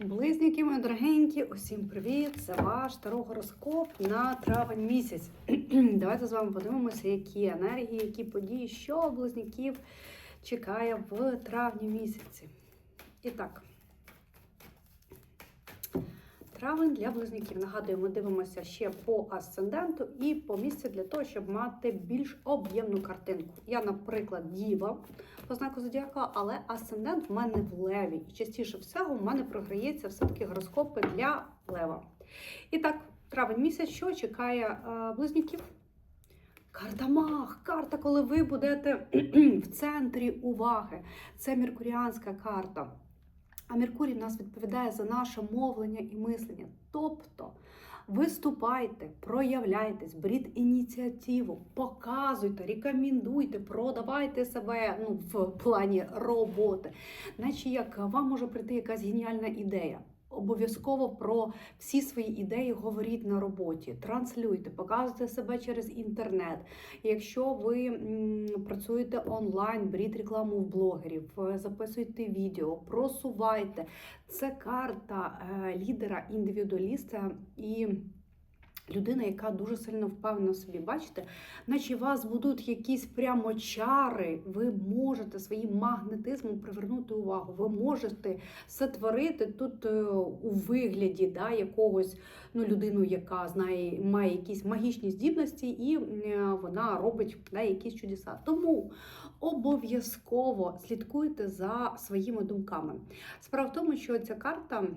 Близнюки, мої дорогенькі, усім привіт! Це ваш тарогороскоп на травень місяць. Давайте з вами подивимося, які енергії, які події, що близнюків чекає в травні місяці. І так, травень для близнюків. Нагадую, ми дивимося ще по асценденту і по місці для того, щоб мати більш об'ємну картинку. Я, наприклад, діва по знаку зодіака, але асцендент в мене в леві. І частіше всього в мене програється все-таки гороскопи для лева. І так, травень місяць, що чекає е, близнюків? Карта Мах, карта, коли ви будете в центрі уваги. Це меркуріанська карта. А Меркурій в нас відповідає за наше мовлення і мислення. Тобто виступайте, проявляйтесь, беріть ініціативу, показуйте, рекомендуйте, продавайте себе ну, в плані роботи. Наче як вам може прийти якась геніальна ідея. Обов'язково про всі свої ідеї говоріть на роботі, транслюйте, показуйте себе через інтернет. Якщо ви працюєте онлайн, беріть рекламу в блогерів, е, записуйте відео, просувайте. Це карта е, лідера, індивідуаліста і. Людина, яка дуже сильно впевнена в собі, бачите, наче вас будуть якісь прямо чари, ви можете своїм магнетизмом привернути увагу. Ви можете сотворити тут е, у вигляді да, якогось ну, людину, яка знає, має якісь магічні здібності, і е, вона робить да, якісь чудеса. Тому обов'язково слідкуйте за своїми думками. Справа в тому, що ця карта.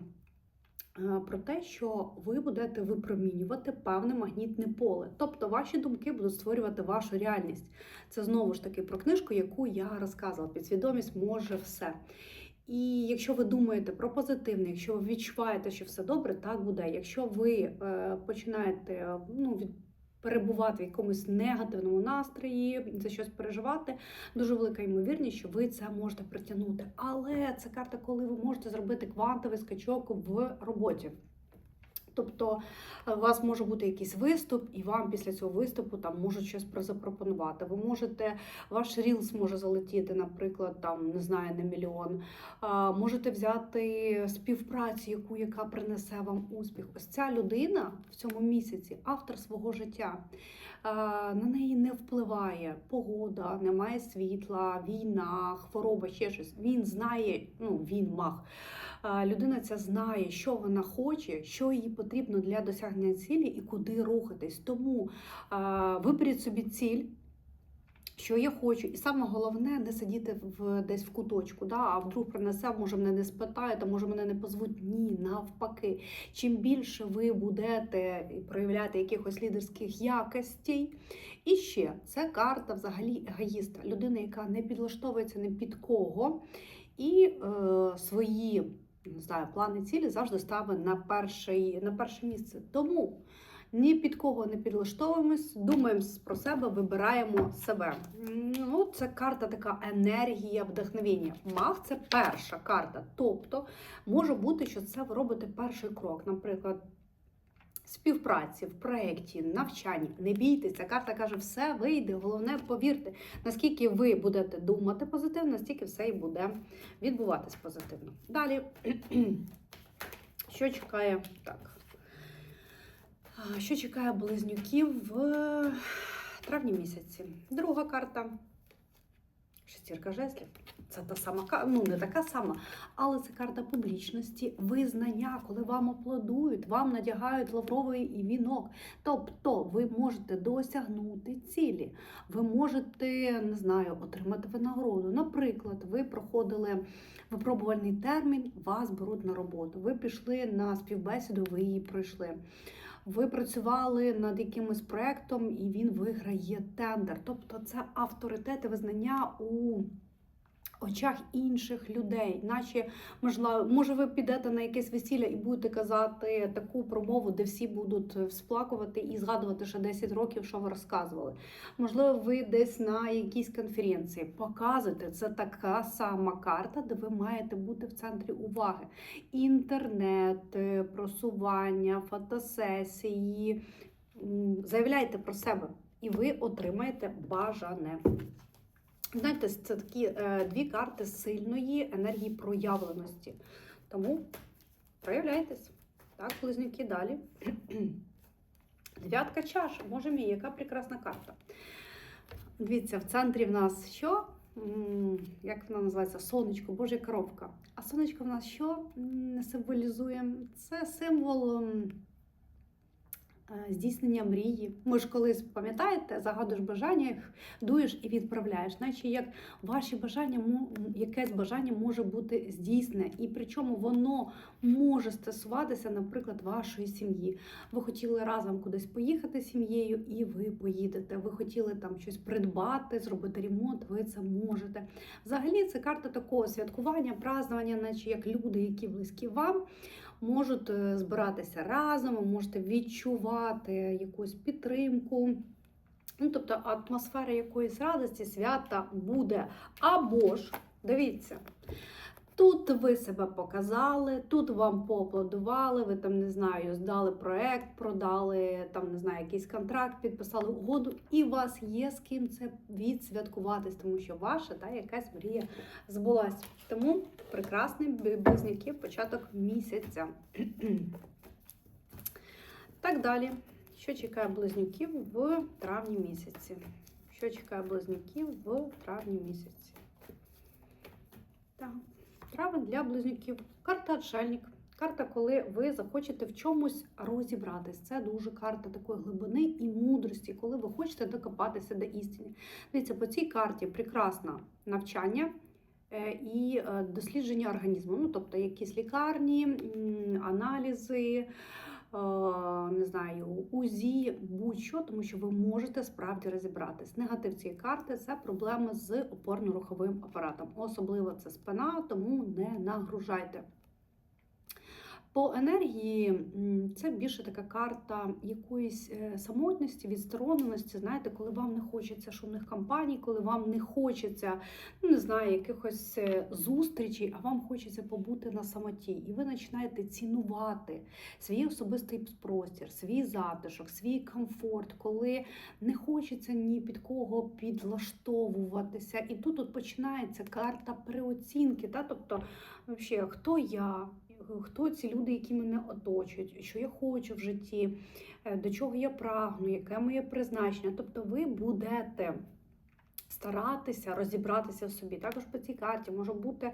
Е, Про те, що ви будете випромінювати певне магнітне поле, тобто ваші думки будуть створювати вашу реальність. Це знову ж таки про книжку, яку я розказувала. Підсвідомість може все. І якщо ви думаєте про позитивне, якщо ви відчуваєте, що все добре, так буде. Якщо ви е, починаєте ну, від, перебувати в якомусь негативному настрої, за щось переживати, дуже велика ймовірність, що ви це можете притягнути. Але це карта, коли ви можете зробити квантовий скачок в роботі. Тобто е, у вас може бути якийсь виступ, і вам після цього виступу там можуть щось запропонувати. Ви можете, ваш рілс може залетіти, наприклад, там не знаю, на мільйон. А, Можете взяти співпрацю, яку яка принесе вам успіх. Ось ця людина в цьому місяці, автор свого життя. А, На неї не впливає погода, немає світла, війна, хвороба, ще щось. Він знає, ну він маг. А, Людина ця знає, що вона хоче, що їй потрібно для досягнення цілі і куди рухатись. Тому виберіть собі ціль. Що я хочу, і саме головне не сидіти в десь в куточку, да? а вдруг принесе, може мене не спитають, а може мене не позвуть. Ні, навпаки. Чим більше ви будете проявляти якихось лідерських якостей, і ще це карта взагалі егоїста, людина, яка не підлаштовується ні під кого, і е, свої не знаю, плани цілі завжди ставить на, перший, на перше місце. Тому ні під кого не підлаштовуємось, думаємо про себе, вибираємо себе. Ну, Це карта така енергія, вдохновення. Мах це перша карта. Тобто може бути, що це ви робите перший крок. Наприклад, співпраці, в проєкті, навчанні. Не бійтеся, карта каже, все вийде. Головне, повірте, наскільки ви будете думати позитивно, настільки все і буде відбуватись позитивно. Далі, що чекає так? Що чекає близнюків в травні місяці? Друга карта. Шестірка жезлів. Це та сама ну не така сама, але це карта публічності, визнання, коли вам аплодують, вам надягають лавровий вінок. Тобто ви можете досягнути цілі, ви можете, не знаю, отримати винагороду. Наприклад, ви проходили випробувальний термін, вас беруть на роботу. Ви пішли на співбесіду, ви її пройшли. Ви працювали над якимось проектом, і він виграє тендер. Тобто це авторитет і визнання у очах інших людей. Наче, можливо, може, ви підете на якесь весілля і будете казати таку промову, де всі будуть всплакувати і згадувати ще 10 років, що ви розказували. Можливо, ви десь на якійсь конференції показуєте. Це така сама карта, де ви маєте бути в центрі уваги. Інтернет, е, просування, фотосесії. Заявляйте про себе, і ви отримаєте бажане. Знаєте, це такі е, дві карти сильної енергії проявленості. Тому проявляйтесь. Так, близнюки далі. Дев'ятка чаш. Боже мій, яка прекрасна карта. Дивіться, в центрі в нас що? Як вона називається? Сонечко, Божа коробка. А сонечко в нас що символізує? Це символ здійснення мрії. Ми ж колись пам'ятаєте, загадуєш бажання, їх дуєш і відправляєш, наче як ваші бажання, якесь бажання може бути здійснене, і причому воно може стосуватися, наприклад, вашої сім'ї. Ви хотіли разом кудись поїхати з сім'єю, і ви поїдете. Ви хотіли там щось придбати, зробити ремонт, ви це можете. Взагалі, це карта такого святкування, празднування, наче як люди, які близькі вам. Можуть е, збиратися разом, ви можете відчувати якусь підтримку. Ну, тобто атмосфера якоїсь радості, свята буде. Або ж, дивіться, тут ви себе показали, тут вам поаплодували, ви там не знаю, здали проект, продали, там не знаю, якийсь контракт, підписали угоду, і у вас є з ким це відсвяткуватись, тому що ваша та якась мрія збулась. Тому прекрасний б- близнюки початок місяця. Так далі. Що чекає близнюків в травні місяці? Що чекає близнюків в травні місяці? Так. Травень для близнюків. Карта отшельник. Карта, коли ви захочете в чомусь розібратись. Це дуже карта такої глибини і мудрості, коли ви хочете докопатися до істини. Дивіться, по цій карті прекрасне навчання е, і е, дослідження організму. Ну, тобто якісь лікарні, аналізи, не знаю, УЗІ, будь-що, тому що ви можете справді розібратись. Негатив цієї карти це проблеми з опорно-руховим апаратом. Особливо це спина, тому не нагружайте. По енергії це більше така карта якоїсь е, самотності, відстороненості. Знаєте, коли вам не хочеться шумних кампаній, коли вам не хочеться, ну не знаю, якихось е, зустрічей, а вам хочеться побути на самоті. І ви починаєте цінувати свій особистий простір, свій затишок, свій комфорт, коли не хочеться ні під кого підлаштовуватися. І тут от починається карта переоцінки. Та? Тобто, взагалі, хто я? Хто ці люди, які мене оточують, що я хочу в житті, е, до чого я прагну, яке моє призначення. Тобто ви будете старатися розібратися в собі. Також по цій карті може бути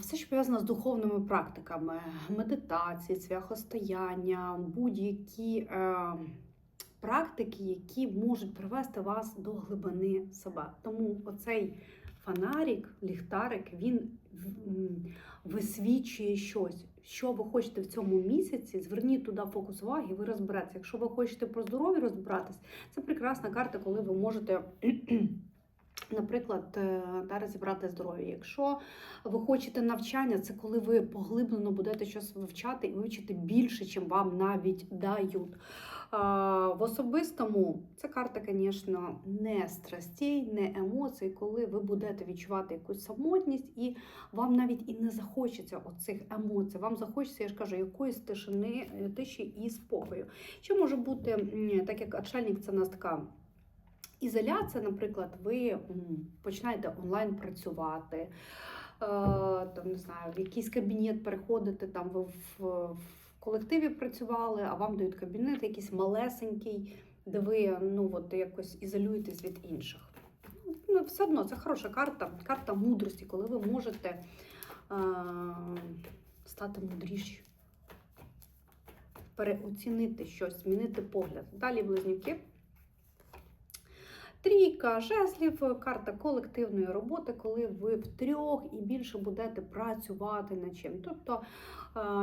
все, що пов'язано з духовними практиками, медитації, цвяхостояння, будь-які е, практики, які можуть привести вас до глибини себе. Тому оцей фонарик, ліхтарик, він висвічує щось. Що ви хочете в цьому місяці, зверніть туди фокус уваги, ви розберетеся. Якщо ви хочете про здоров'я розбиратись, це прекрасна карта, коли ви можете. Наприклад, е, та, розібрати здоров'я. Якщо ви хочете навчання, це коли ви поглиблено будете щось вивчати і вивчити більше, чим вам навіть дають. В особистому це карта, звісно, не страстей, не емоцій, коли ви будете відчувати якусь самотність, і вам навіть і не захочеться оцих емоцій. Вам захочеться, я ж кажу, якоїсь тишини, е, тиші і спокою. Що може бути, так як отшельник, це в нас така. Ізоляція, наприклад, ви починаєте онлайн працювати, е, там не знаю, в якийсь кабінет переходите, там ви в, колективі працювали, а вам дають кабінет якийсь малесенький, де ви ну, от, якось ізолюєтесь від інших. Ну, все одно це хороша карта, карта мудрості, коли ви можете е, стати мудріші, переоцінити щось, змінити погляд. Далі близнюки. Трійка жезлів, карта колективної роботи, коли ви втрьох і більше будете працювати над чим. Тобто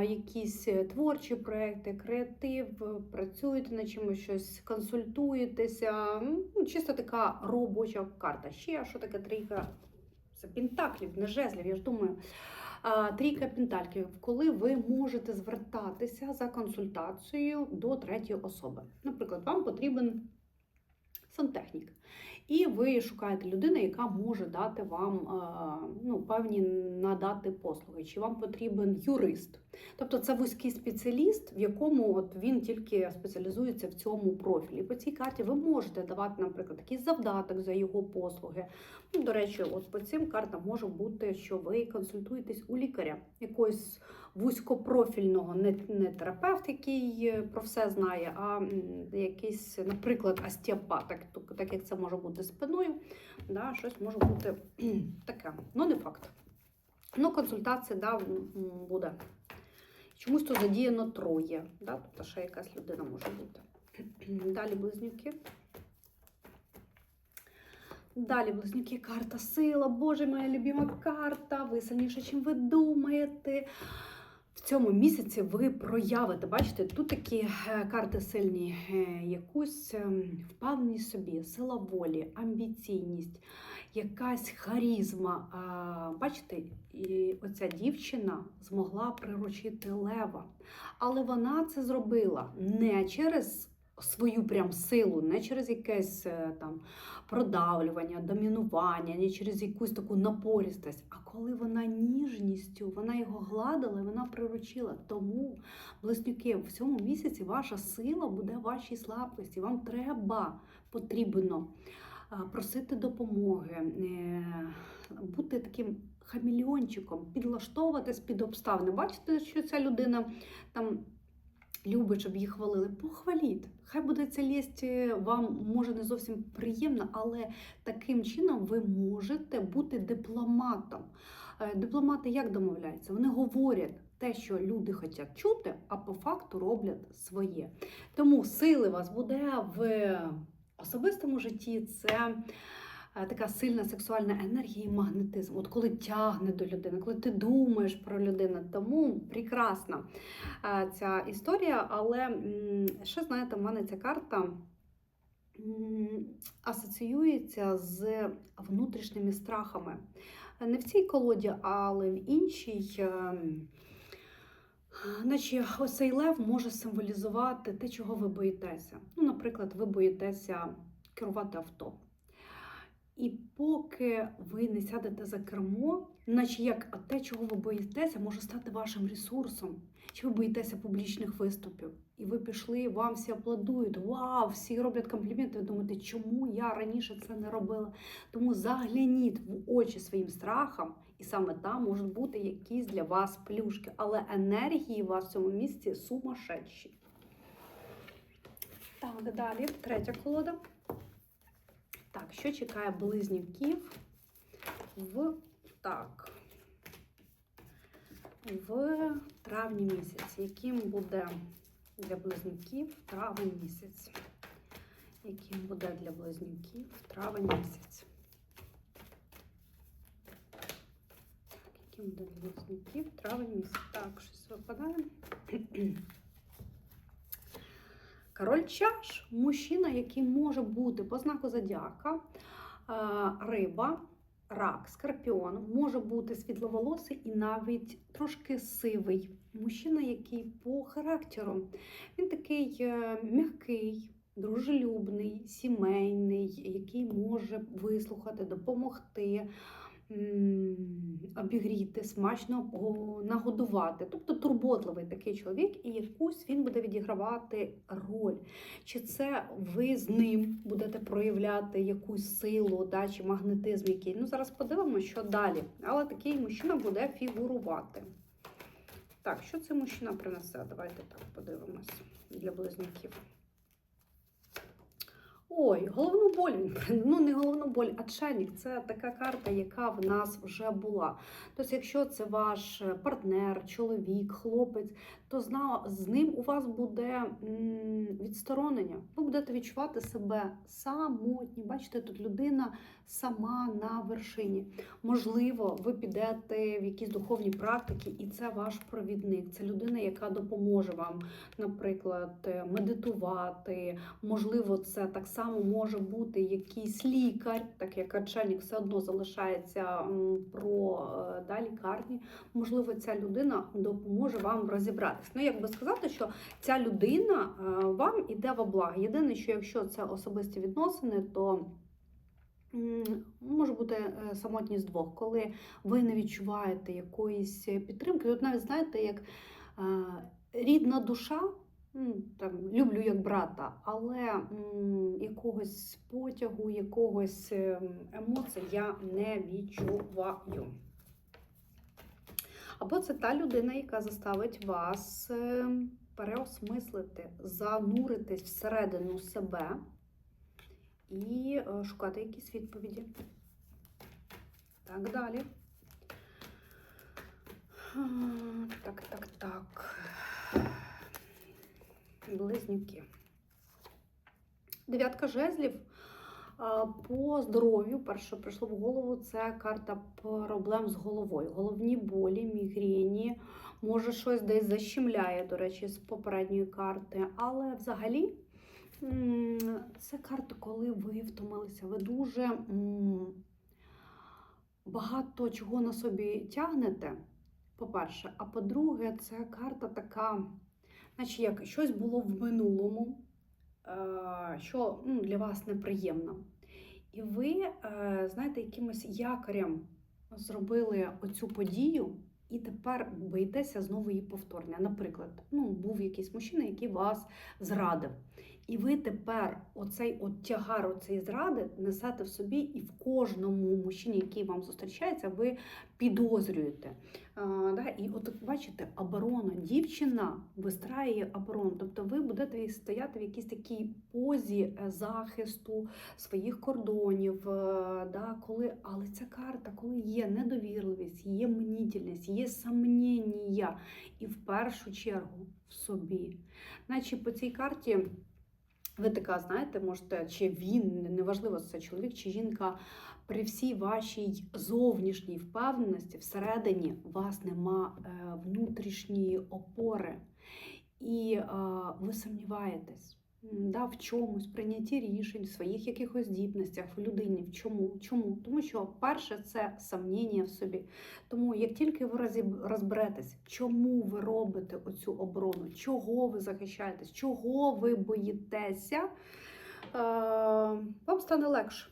якісь творчі проекти, креатив, працюєте над чимось, щось консультуєтеся. Ну, Чисто така робоча карта. Ще що таке трійка? Це пентаклів, не жезлів, я ж думаю. Трійка пентаклів, коли ви можете звертатися за консультацією до третьої особи. Наприклад, вам потрібен сантехнік. І ви шукаєте людину, яка може дати вам е, ну, певні надати послуги, чи вам потрібен юрист. Тобто це вузький спеціаліст, в якому от він тільки спеціалізується в цьому профілі. По цій карті ви можете давати, наприклад, якийсь завдаток за його послуги, Ну, До речі, от по цим картам може бути, що ви консультуєтесь у лікаря якогось вузькопрофільного, не, не терапевт, який е, про все знає, а якийсь, наприклад, остеопат, так, так як це може бути спиною, да, щось може бути таке. Ну, не факт. Ну, консультація да, буде. Чомусь тут задіяно троє, да? тобто ще якась людина може бути. Далі близнюки. Далі близнюки, карта сила. Боже, моя любима карта. Ви сильніше, ніж ви думаєте. В цьому місяці ви проявите, бачите, тут такі е, карти сильні, е, якусь ем, впевненість собі, сила волі, амбіційність, якась харізма. Бачите, і оця дівчина змогла приручити лева. Але вона це зробила не через свою прям силу, не через якесь е, там продавлювання, домінування, не через якусь таку напорістость. А коли вона ніжністю, вона його гладила, вона приручила. Тому, близнюки, в цьому місяці ваша сила буде в вашій слабкості. Вам треба потрібно просити допомоги, е, бути таким хамільйончиком, підлаштовуватись під обставини. Бачите, що ця людина там любить, щоб її хвалили. Похваліть. Хай буде ця лість е, вам може не зовсім приємна, але таким чином ви можете бути дипломатом. Е, Дипломати як домовляються? Вони говорять те, що люди хочуть чути, а по факту роблять своє. Тому сили вас буде в особистому житті. Це така сильна сексуальна енергія і магнетизм. От коли тягне до людини, коли ти думаєш про людину, тому прекрасна е, ця історія. Але ще знаєте, в мене ця карта асоціюється з внутрішніми страхами. Не в цій колоді, але в іншій. ем, Наче ось цей лев може символізувати те, чого ви боїтеся. Ну, наприклад, ви боїтеся керувати авто. І поки ви не сядете за кермо, наче як те, чого ви боїтеся, може стати вашим ресурсом. Чи ви боїтеся публічних виступів? І ви пішли, вам всі аплодують. Вау, всі роблять компліменти. Ви думаєте, чому я раніше це не робила? Тому загляніть в очі своїм страхам, і саме там можуть бути якісь для вас плюшки. Але енергії у вас в цьому місці сумасшедші. Так, далі, третя колода. Так, що чекає близнюків в так. В травні місяці. Яким буде для близнюків травень місяць? Яким буде для близнюків травень місяць? Так, яким буде для близнюків травень місяць? Так, щось випадає. Король чаш мужчина, який може бути по знаку зодіака, е, риба, рак, скорпіон, може бути світловолосий і навіть трошки сивий. Мужчина, який по характеру, він такий е, м'який, дружелюбний, сімейний, який може вислухати, допомогти. Обігріти, смачно нагодувати, тобто турботливий такий чоловік, і якусь він буде відігравати роль. Чи це ви з ним будете проявляти якусь силу, да, чи магнетизм який? Ну, зараз подивимося, що далі. Але такий мужчина буде фігурувати. Так, що цей мужчина принесе? Давайте так подивимося для близнюків. Ой, головну боль. Ну, не головну боль, а чайник. Це така карта, яка в нас вже була. Тобто, якщо це ваш е, партнер, чоловік, хлопець, то з ним у вас буде відсторонення. Ви будете відчувати себе самотні. Бачите, тут людина сама на вершині. Можливо, ви підете в якісь духовні практики, і це ваш провідник. Це людина, яка допоможе вам, наприклад, медитувати. Можливо, це так само може бути якийсь лікар, так як начальник все одно залишається про е, да, лікарні. Можливо, ця людина допоможе вам розібратись. Ну, як би сказати, що ця людина е, вам іде во благо. Єдине, що якщо це особисті відносини, то може бути е, самотність двох, коли ви не відчуваєте якоїсь підтримки. От навіть знаєте, як е, рідна душа там, люблю як брата, але якогось потягу, якогось ем, емоцій я не відчуваю. Або це та людина, яка заставить вас ем, переосмислити, зануритись всередину себе і е, шукати якісь відповіді. Так далі. Так, так, так. Близнюки. Дев'ятка жезлів. По здоров'ю, перше, що прийшло в голову, це карта проблем з головою. Головні болі, мігрені, може щось десь защемляє, до речі, з попередньої карти. Але взагалі це карта, коли ви втомилися. Ви дуже багато чого на собі тягнете, по-перше. А по-друге, це карта така, наче як щось було в минулому, що ну, для вас неприємно. І ви, е, знаєте, якимось якорем зробили оцю подію, і тепер боїтеся знову її повторення. Наприклад, ну, був якийсь мужчина, який вас зрадив. І ви тепер оцей от тягар оцеї зради несете в собі, і в кожному мужчині, який вам зустрічається, ви підозрюєте. А, да? І от бачите, оборона, дівчина вистраює оборону. Тобто ви будете стояти в якійсь такій позі е, захисту своїх кордонів. е, Да? Коли, але ця карта, коли є недовірливість, є мнітельність, є сомнення, і в першу чергу в собі. Наче по цій карті. Ви така, знаєте, можете, чи він, неважливо, це чоловік чи жінка, при всій вашій зовнішній впевненості всередині вас нема е, внутрішньої опори, і е, ви сумніваєтесь да, в чомусь, прийнятті рішень, в своїх якихось здібностях, в людині. В чому? Чому? Тому що перше це сомнення в собі. Тому як тільки ви розберетесь, чому ви робите оцю оборону, чого ви захищаєтесь, чого ви боїтеся, е, вам стане легше.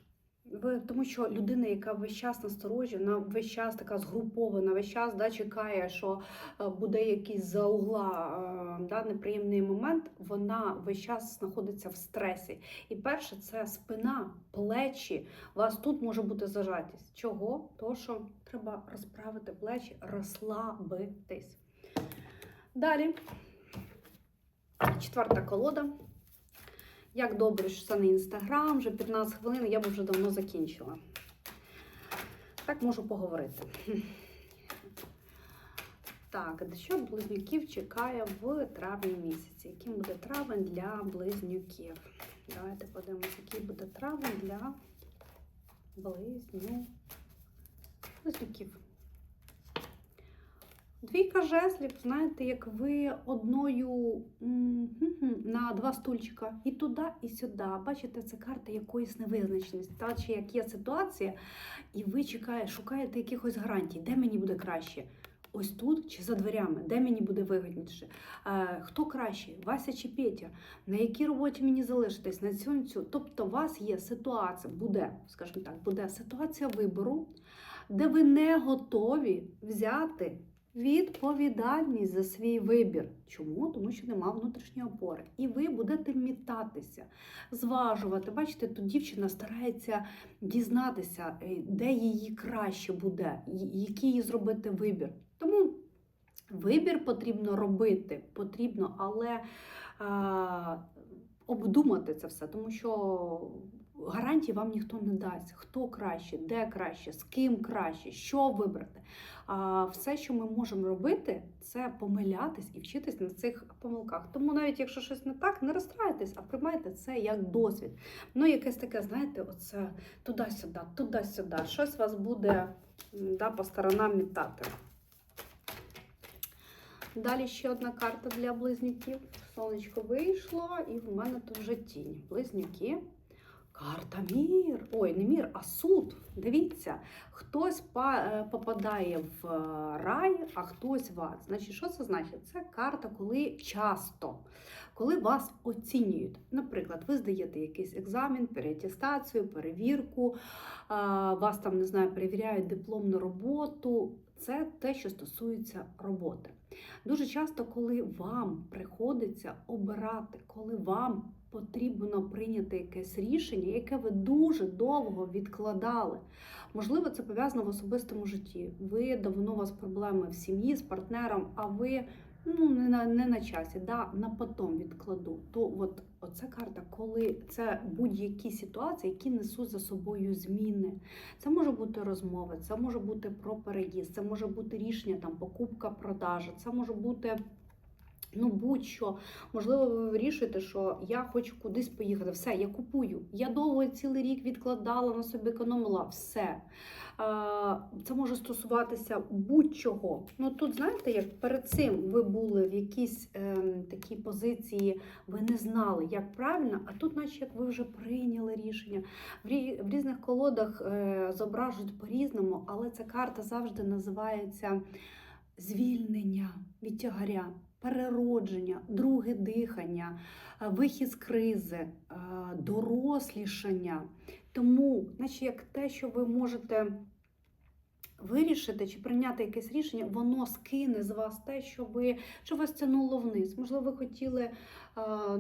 Тому що людина, яка весь час насторожі, вона весь час така згрупована, весь час да, чекає, що е, буде якийсь за угла е, да, неприємний момент, вона весь час знаходиться в стресі. І перше, це спина, плечі. У вас тут може бути зажатість. Чого? Тому що треба розправити плечі, розслабитись. Далі. Четверта колода. Як добре, що це не інстаграм, вже 15 хвилин, я б вже давно закінчила. Так можу поговорити. Так, що близнюків чекає в травні місяці? Яким буде травень для близнюків? Давайте подивимося, який буде травень для близню... близнюків. Двійка жезлів, знаєте, як ви одною на два стульчика і туди, і сюди. Бачите, це карта якоїсь невизначеності. Та чи як є ситуація, і ви чекаєте, шукаєте якихось гарантій, де мені буде краще? Ось тут чи за дверями, де мені буде вигідніше? Е, хто краще, Вася чи Петя? На якій роботі мені залишитись? На цю, цю. Тобто, у вас є ситуація, буде, скажімо так, буде ситуація вибору, де ви не готові взяти відповідальність за свій вибір. Чому? Тому що нема внутрішньої опори. І ви будете мітатися, зважувати. Бачите, тут дівчина старається дізнатися, е, де її краще буде, який їй зробити вибір. Тому вибір потрібно робити, потрібно, але а, обдумати це все, тому що гарантій вам ніхто не дасть. Хто краще, де краще, з ким краще, що вибрати. А все, що ми можемо робити, це помилятись і вчитись на цих помилках. Тому навіть якщо щось не так, не розстраюйтесь, а приймайте це як досвід. Ну, якесь таке, знаєте, оце туди-сюди, туди-сюди. Щось вас буде да, по сторонам мітати. Далі ще одна карта для близнюків. Сонечко вийшло, і в мене тут вже тінь. Близнюки. Карта мір. Ой, не мір, а суд. Дивіться, хтось е, попадає в е, рай, а хтось в ад. Значить, що це значить? Це карта, коли часто, коли вас оцінюють. Наприклад, ви здаєте якийсь екзамен, переатестацію, перевірку, вас там не знаю, перевіряють дипломну роботу. це те, що стосується роботи. Дуже часто, коли вам приходиться обирати, коли вам потрібно прийняти якесь рішення, яке ви дуже довго відкладали. Можливо, це пов'язано в особистому житті. Ви давно у вас проблеми в сім'ї з партнером, а ви ну не на не на часі, да, на потом відкладу. То от оця карта, коли це будь-які ситуації, які несуть за собою зміни. Це може бути розмови, це може бути про переїзд, це може бути рішення там покупка, продажа, це може бути. Ну, будь-що, можливо, ви вирішуєте, що я хочу кудись поїхати. Все, я купую. Я довго цілий рік відкладала на собі, економила все. Е, Це може стосуватися будь-чого. Ну тут, знаєте, як перед цим ви були в якійсь ем, такій позиції, ви не знали, як правильно, а тут, наче як ви вже прийняли рішення. В рі- в різних колодах е, зображують по-різному, але ця карта завжди називається звільнення від тягаря, переродження, друге дихання, е, вихід з кризи, е, дорослішання. Тому, наче як те, що ви можете вирішити чи прийняти якесь рішення, воно скине з вас те, що ви що вас тянуло вниз. Можливо, ви хотіли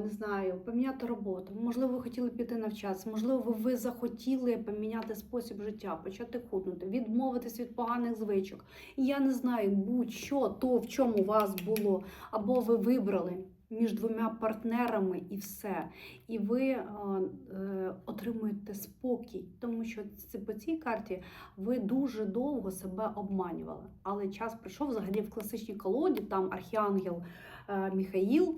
не знаю, поміняти роботу, можливо, ви хотіли піти навчатися, можливо, ви захотіли поміняти спосіб життя, почати худнути, відмовитись від поганих звичок. І я не знаю, будь-що то, в чому вас було, або ви вибрали. Між двома партнерами і все. І ви е, е, отримуєте спокій, тому що це по цій карті ви дуже довго себе обманювали. Але час прийшов взагалі в класичній колоді, там архіангел е, Міхаїл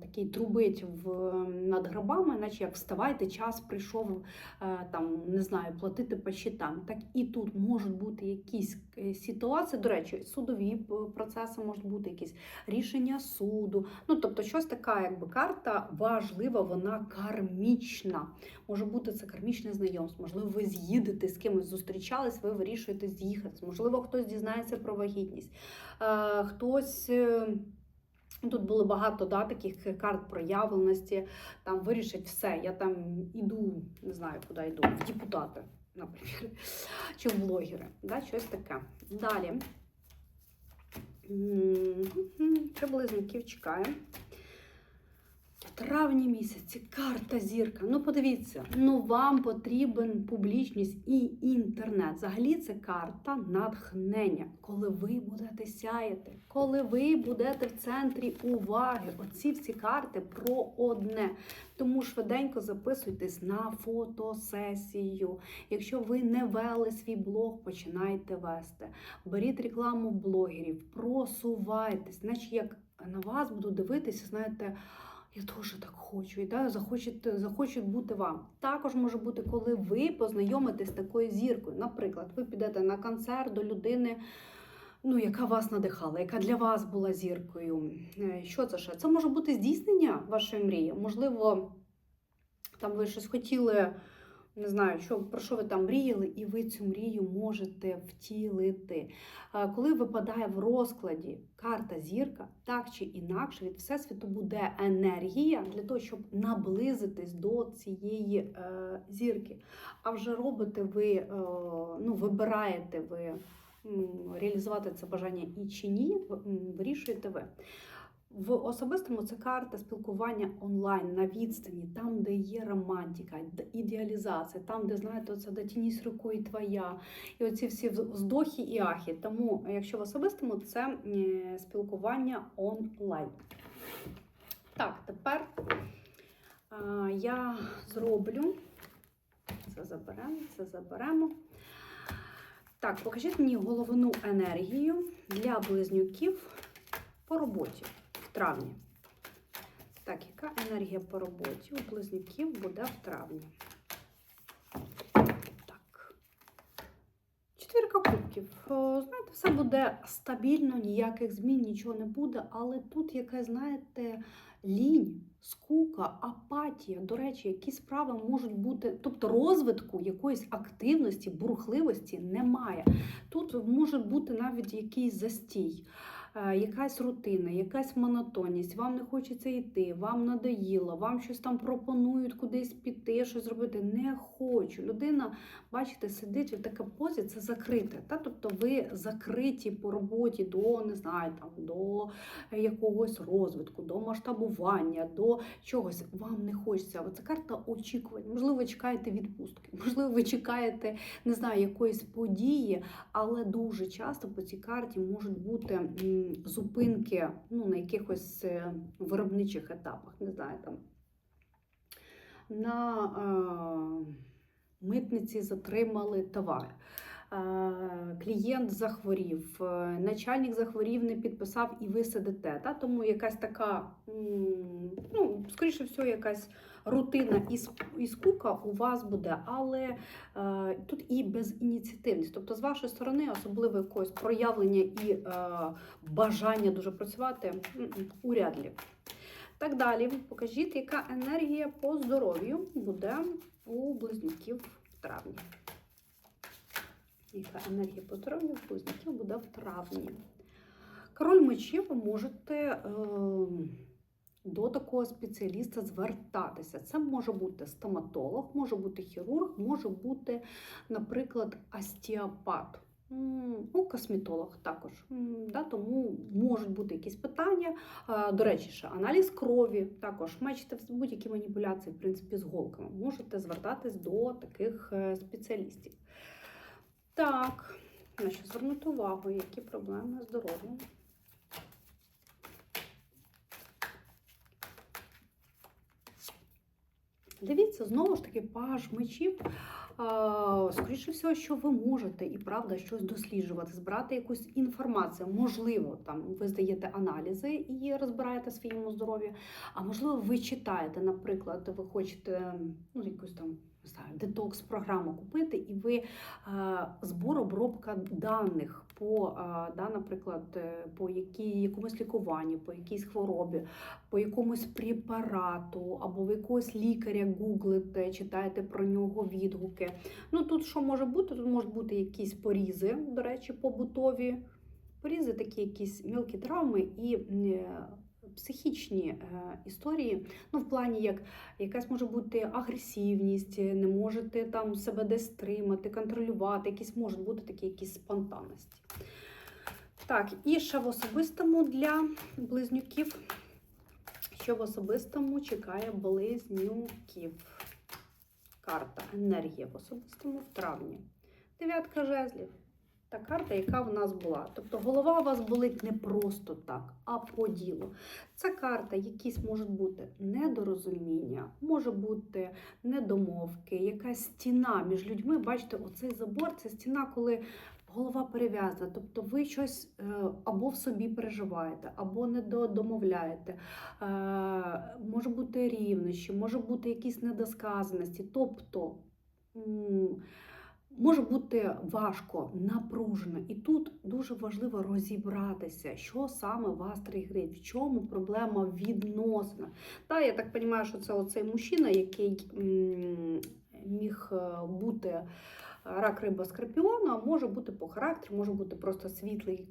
такий трубить в, над гробами, наче як вставайте, час прийшов е, там, не знаю, платити по щитам. Так і тут можуть бути якісь е, ситуації, до речі, судові процеси можуть бути якісь рішення суду. Ну, тобто, щось така, якби карта важлива, вона кармічна. Може бути це кармічне знайомство, можливо, ви з'їдете з кимось, зустрічались, ви вирішуєте з'їхати. Можливо, хтось дізнається про вагітність. Е, хтось. Е, Тут було багато да, таких карт проявленості, там вирішить все. Я там іду, не знаю, куди йду, в депутати, наприклад, чи в блогери. Да, щось таке. Далі. Приблизників Ще близнюків чекає. В травні місяці карта зірка. Ну, подивіться, ну вам потрібен публічність і інтернет. Взагалі це карта натхнення, коли ви будете сяяти, коли ви будете в центрі уваги. Оці всі карти про одне. Тому швиденько записуйтесь на фотосесію. Якщо ви не вели свій блог, починайте вести. Беріть рекламу блогерів, просувайтесь, наче як на вас буду дивитися, знаєте. Я теж так хочу, і да, захочуть, захочуть бути вам. Також може бути, коли ви познайомитесь з такою зіркою. Наприклад, ви підете на концерт до людини, ну, яка вас надихала, яка для вас була зіркою. Е, Що це ще? Це може бути здійснення вашої мрії. Можливо, там ви щось хотіли, не знаю, що, про що ви там мріяли, і ви цю мрію можете втілити. Коли випадає в розкладі карта зірка, так чи інакше, від Всесвіту буде енергія для того, щоб наблизитись до цієї е, зірки. А вже робите ви, е, ну, вибираєте ви реалізувати це бажання і чи ні, вирішуєте ви. В особистому це карта спілкування онлайн на відстані, там, де є романтика, ідеалізація, там, де знаєте, оце де тіність рукою твоя, і оці всі вздохи і ахи. Тому, якщо в особистому, це спілкування онлайн. Так, тепер я зроблю. Це заберемо, це заберемо. Так, покажіть мені головну енергію для близнюків по роботі травні. Так, яка енергія по роботі у близнюків буде в травні? Так. Четвірка кубків. Знаєте, все буде стабільно, ніяких змін, нічого не буде, але тут яке, знаєте, лінь, скука, апатія. До речі, які справи можуть бути, тобто розвитку якоїсь активності, бурхливості немає. Тут може бути навіть якийсь застій. Е, якась рутина, якась монотонність, вам не хочеться йти, вам надоїло, вам щось там пропонують кудись піти, щось зробити. Не хочу. Людина, бачите, сидить в такій позі, це закрите. Та? Тобто ви закриті по роботі до, не знаю, там, до якогось розвитку, до масштабування, до чогось. Вам не хочеться. Оце карта очікувань. Можливо, ви чекаєте відпустки, можливо, ви чекаєте, не знаю, якоїсь події, але дуже часто по цій карті можуть бути зупинки ну, на якихось е, виробничих етапах, не знаю, там на е, митниці затримали товар. Е, Клієнт захворів, е, начальник захворів, не підписав, і ви сидите. Та? Тому якась така, ну, скоріше всього, якась рутина і скука у вас буде, але е, тут і безініціативність. Тобто, з вашої сторони, особливо якогось проявлення і е, бажання дуже працювати, м-м, уряд лі. Так далі, покажіть, яка енергія по здоров'ю буде у близнюків в травні. Яка енергія по здоров'ю у близнюків буде в травні? Король мечів можете е, до такого спеціаліста звертатися. Це може бути стоматолог, може бути хірург, може бути, наприклад, остеопат. Ну, косметолог також. Да, тому можуть бути якісь питання. До речі, ще аналіз крові також. Бачите, будь-які маніпуляції, в принципі, з голками. Можете звертатись до таких е, спеціалістів. Так, на що звернути увагу, які проблеми з здоров'ям. Дивіться, знову ж таки, паж мечів. Скоріше всього, що ви можете і правда щось досліджувати, збирати якусь інформацію. Можливо, там ви здаєте аналізи і розбираєте своєму здоров'ї. А можливо, ви читаєте, наприклад, ви хочете ну, якусь там не знаю, детокс-програму купити, і ви збор обробка даних по, да, наприклад, е, по якій, якомусь лікуванню, по якійсь хворобі, по якомусь препарату, або в якогось лікаря гуглите, читаєте про нього відгуки. Ну тут що може бути? Тут можуть бути якісь порізи, до речі, побутові. Порізи, такі якісь мілкі травми і е, психічні е, історії. Ну, в плані, як якась може бути агресивність, не можете там себе десь стримати, контролювати, якісь можуть бути такі якісь спонтанності. Так, і ще в особистому для близнюків. Що в особистому чекає близнюків? Карта енергія в особистому в травні. Дев'ятка жезлів. Та карта, яка в нас була. Тобто голова у вас болить не просто так, а по ділу. Це карта, якісь можуть бути недорозуміння, може бути недомовки, якась стіна між людьми. Бачите, оцей забор це стіна, коли голова перев'язана. Тобто ви щось е, або в собі переживаєте, або не домовляєте. Е, Може бути рівнощі, може бути якісь недосказаності. Тобто. Може бути важко, напружено, і тут дуже важливо розібратися, що саме вас тригерить, в чому проблема відносна. Та я так розумію, що це оцей мужчина, який міг е, бути рак риба скорпіона, може бути по характеру, може бути просто світлий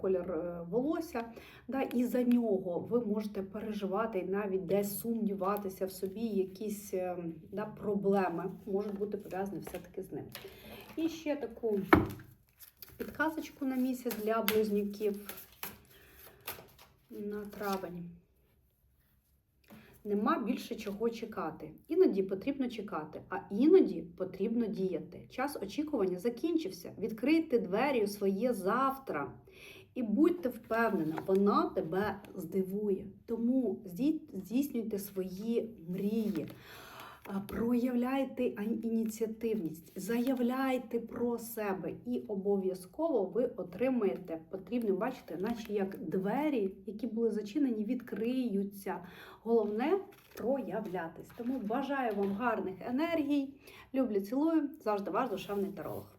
колір е, волосся. Да, і за нього ви можете переживати і навіть десь сумніватися в собі, якісь е, да, проблеми можуть бути пов'язані все-таки з ним. І ще таку підказочку на місяць для близнюків на травень. Нема більше чого чекати. Іноді потрібно чекати, а іноді потрібно діяти. Час очікування закінчився. Відкрийте двері у своє завтра. І будьте впевнені, вона тебе здивує. Тому здійснюйте свої мрії, проявляйте ініціативність, заявляйте про себе, і обов'язково ви отримаєте потрібно, бачите, наче як двері, які були зачинені, відкриються. Головне проявлятись. Тому бажаю вам гарних енергій. Люблю, цілую, завжди ваш душевний таролог.